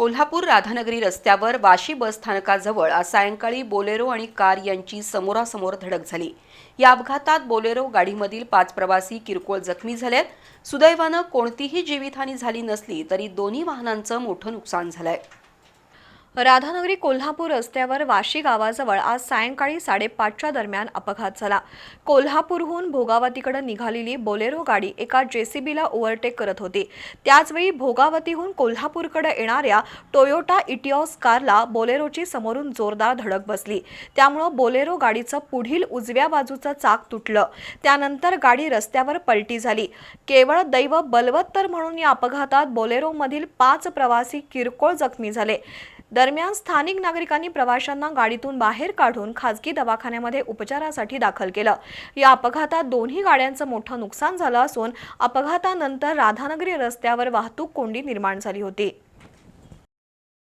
कोल्हापूर राधानगरी रस्त्यावर वाशी बस स्थानकाजवळ आज सायंकाळी बोलेरो आणि कार यांची समोरासमोर धडक झाली. या अपघातात बोलेरो गाडीमधील पाच प्रवासी किरकोळ जखमी झालेत. सुदैवानं कोणतीही जीवितहानी झाली नसली तरी दोन्ही वाहनांचं मोठं नुकसान झालंय. राधानगरी कोल्हापूर रस्त्यावर वाशी गावाजवळ आज सायंकाळी साडेपाचच्या दरम्यान अपघात झाला. कोल्हापूरहून भोगावतीकडे निघालेली बोलेरो गाडी एका जेसीबीला ओव्हरटेक करत होती. त्याचवेळी भोगावतीहून कोल्हापूरकडे येणाऱ्या टोयोटा इटिओस कारला बोलेरोची समोरून जोरदार धडक बसली. त्यामुळं बोलेरो गाडीचं पुढील उजव्या बाजूचं चाक तुटलं. त्यानंतर गाडी रस्त्यावर पलटी झाली. केवळ दैव बलवत्तर म्हणून या अपघातात बोलेरोमधील पाच प्रवासी किरकोळ जखमी झाले. दरम्यान स्थानिक नागरिकांनी प्रवाशांना गाडीतून बाहेर काढून खासगी दवाखान्यामध्ये उपचारासाठी दाखल केलं. या अपघातात दोन्ही गाड्यांचं मोठं नुकसान झालं असून अपघातानंतर राधानगरी रस्त्यावर वाहतूक कोंडी निर्माण झाली होती.